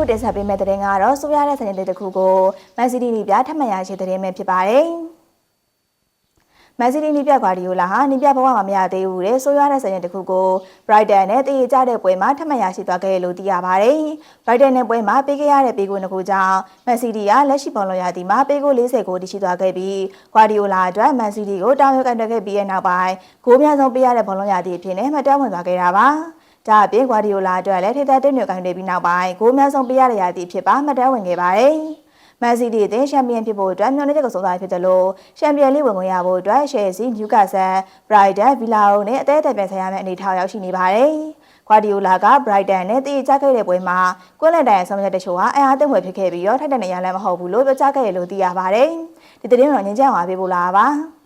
ခုတင်ဆက်ပေးမယ့်သတင်းကတော့ဆိုရတဲ့စနေလေးတစ်ခုကိုမန်စီးတီးနီးပြထပ်မံရရှိသတင်းပဲဖြစ်ပါတယ်။မန်စီးတီးနီးပြဂွာဒီယိုလာဟာနီးပြဘဝမှာမရသေးဘူးတဲ့ဆိုရတဲ့စနေတစ်ခုကို Brighton နဲ့တည်ကြတဲ့ပွဲမှာထပ်မံရရှိသွားခဲ့လို့သိရပါတယ်။ Brighton နဲ့ပွဲမှာပေးခဲ့ရတဲ့ပေးကိုနှစ်ခုကြောင့်မန်စီးတီးကလက်ရှိပုံလုံးရသည်မှာပေးကို40ကိုတရှိသွားခဲ့ပြီးဂွာဒီယိုလာအတွက်မန်စီးတီးကိုတောင်းရကန်တက်ခဲ့ပြီးတဲ့နောက်ပိုင်းဂိုးများဆုံးပေးရတဲ့ပုံလုံးရသည်အဖြစ်နဲ့မှတ်တမ်းဝင်သွားခဲ့တာပါ။ ဒါအပြင်ဂွာဒီယိုလာအတွက်လည်းထိတဲ့တက်မြေကန်တွေပြီးနောက်ပိုင်းဂိုးများဆုံးပေးရတဲ့ရာသီဖြစ်ပါမှတ်တမ်းဝင်ခဲ့ပါတယ်။မန်စီးတီးအသင်းချန်ပီယံဖြစ်ဖို့အတွက်မျှော်လင့်ချက်ကိုစုံစမ်းဖြစ်တယ်လို့ချန်ပီယံလိဝင်ခွင့်ရဖို့အတွက်ရှယ်ဆီနျူကာဆယ်ဘရိုက်တန်ဗီလာအိုနဲ့အသေးအသေးပြန်ဆိုင်ရမယ့်အနေအထားရောက်ရှိနေပါတယ်။ဂွာဒီယိုလာကဘရိုက်တန်နဲ့တည်ကြခဲ့တဲ့ပွဲမှာကွင်းလက်တိုင်ဆောင်ချက်တချို့ဟာအင်အားသိမ့်ဝယ်ဖြစ်ခဲ့ပြီးတော့ထိုက်တဲ့နေရာလည်းမဟုတ်ဘူးလို့ပြောကြားခဲ့ရလို့သိရပါတယ်။ဒီသတင်းတော့ငင်းချမ်းပါပေးဖို့လာပါ။